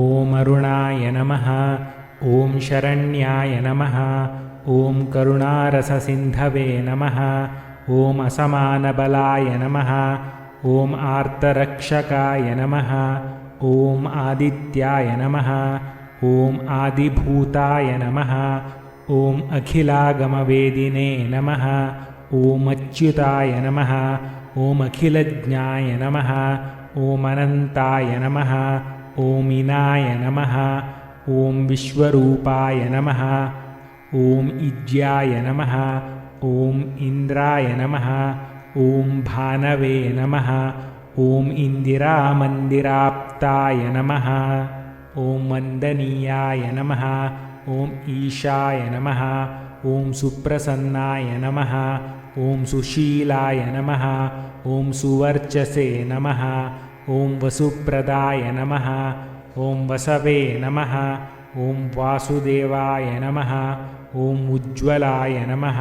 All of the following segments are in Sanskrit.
ॐ अरुणाय नमः ॐ शरण्याय नमः ॐ करुणारससिन्धवे नमः ॐ असमानबलाय नमः ॐ आर्तरक्षकाय नमः ॐ आदित्याय नमः ॐ आदिभूताय नमः ॐ अखिलागमवेदिने नमः ॐ अच्युताय नमः ॐ अखिलज्ञाय नमः ॐ अनन्ताय नमः ॐ नमः ॐ विश्वरूपाय नमः ॐ इज्याय नमः ॐ इन्द्राय नमः ॐ भानवे नमः ॐ इन्दिरामन्दिराप्ताय नमः ॐ मन्दनीयाय नमः ॐ ईशाय नमः ॐ सुप्रसन्नाय नमः ॐ सुशीलाय नमः ॐ सुवर्चसे नमः ॐ वसुप्रदाय नमः ॐ वसवे नमः ॐ वासुदेवाय नमः ॐ उज्ज्वलाय नमः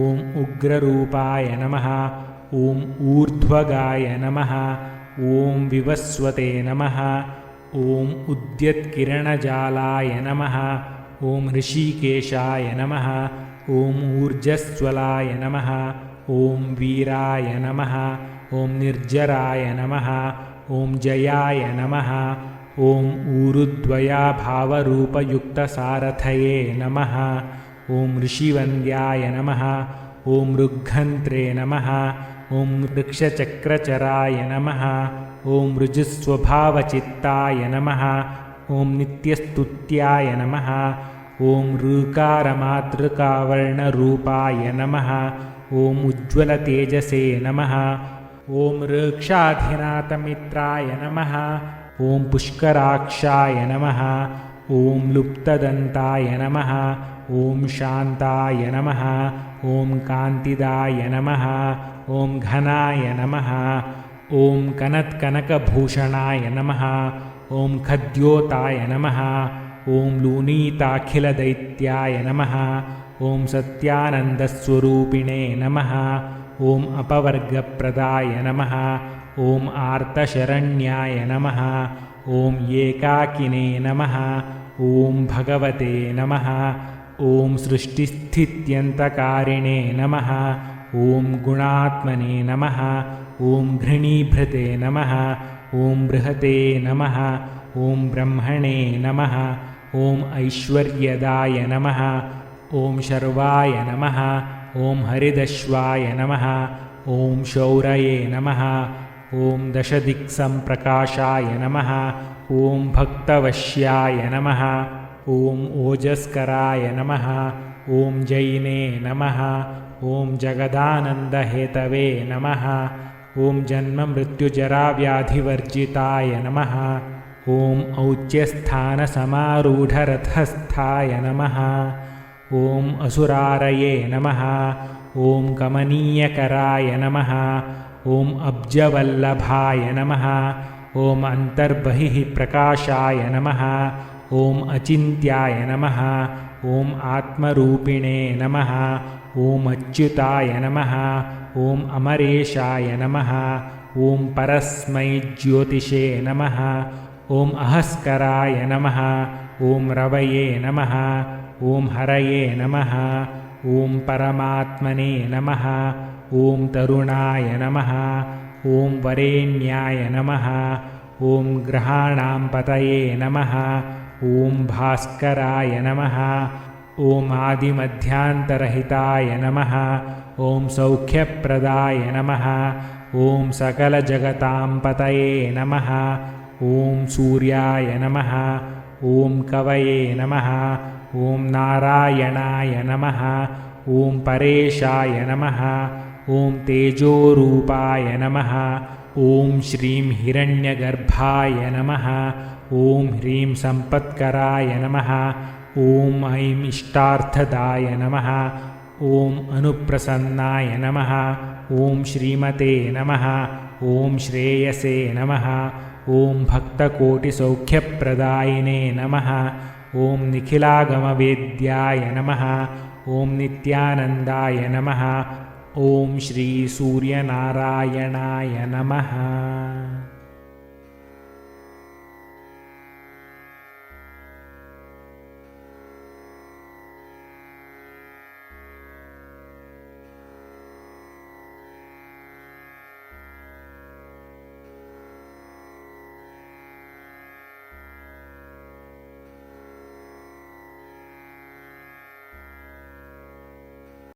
ॐ उग्ररूपाय नमः ॐ ऊर्ध्वगाय नमः ॐ विवस्वते नमः ॐ उद्यत्किरणजालाय नमः ॐ ऋषिकेशाय नमः ॐ ऊर्जस्वलाय नमः ॐ वीराय नमः ॐ निर्जराय नमः ॐ जयाय नमः ॐ ऊरुद्वयाभावरूपयुक्तसारथये नमः ॐ ऋषिवन्द्याय नमः ॐ ऋग्घन्त्रे नमः ॐ वृक्षचक्रचराय नमः ॐ ऋजुस्वभावचित्ताय नमः ॐ नित्यस्तुत्याय नमः ॐ ऋकारमातृकावर्णरूपाय नमः ॐ उज्ज्वलतेजसे नमः ॐ ऋक्षाधिनाथमित्राय नमः ॐ पुष्कराक्षाय नमः ॐ लुप्तदन्ताय नमः ॐ शान्ताय नमः ॐ कान्तिदाय नमः ॐ घनाय नमः ॐ कनत्कनकभूषणाय नमः ॐ खद्योताय नमः ॐ लूनीताखिलदैत्याय नमः ॐ सत्यानन्दस्वरूपिणे नमः ॐ अपवर्गप्रदाय नमः ॐ आर्तशरण्याय नमः ॐ एकाकिने नमः ॐ भगवते नमः ॐ सृष्टिस्थित्यन्तकारिणे नमः ॐ गुणात्मने नमः ॐ घृणीभृते नमः ॐ बृहते नमः ॐ ब्रह्मणे नमः ॐ ऐश्वर्यदाय नमः ॐ शर्वाय नमः ॐ हरिदश्वाय नमः ॐ शौरये नमः ॐ दशदिक्सम्प्रकाशाय नमः ॐ भक्तवश्याय नमः ॐ ओजस्कराय नमः ॐ जैने नमः ॐ जगदानन्दहेतवे नमः ॐ जन्ममृत्युजराव्याधिवर्जिताय नमः ॐ औच्यस्थानसमारूढरथस्थाय नमः ॐ असुरारये नमः ॐ कमनीयकराय नमः ॐ अब्जवल्लभाय नमः ॐ अन्तर्बहिः प्रकाशाय नमः ॐ अचिन्त्याय नमः ॐ आत्मरूपिणे नमः ॐ अच्युताय नमः ॐ अमरेशाय नमः ॐ परस्मै ज्योतिषे नमः ॐ अहस्कराय नमः ॐ रवये नमः ॐ हरये नमः ॐ परमात्मने नमः ॐ तरुणाय नमः ॐ वरेण्याय नमः ॐ ग्रहाणां पतये नमः ॐ भास्कराय नमः ॐ आदिमध्यान्तरहिताय नमः ॐ सौख्यप्रदाय नमः ॐ सकलजगतां पतये नमः ॐ सूर्याय नमः ॐ कवये नमः ॐ नारायणाय नमः ॐ परेशाय नमः ॐ तेजोरूपाय नमः ॐ श्रीं हिरण्यगर्भाय नमः ॐ ह्रीं सम्पत्कराय नमः ॐ ऐं इष्टार्थदाय नमः ॐ अनुप्रसन्नाय नमः ॐ श्रीमते नमः ॐ श्रेयसे नमः ॐ भक्तकोटिसौख्यप्रदायिने नमः ॐ निखिलागमवेद्याय नमः ॐ नित्यानन्दाय नमः ॐ श्रीसूर्यनारायणाय नमः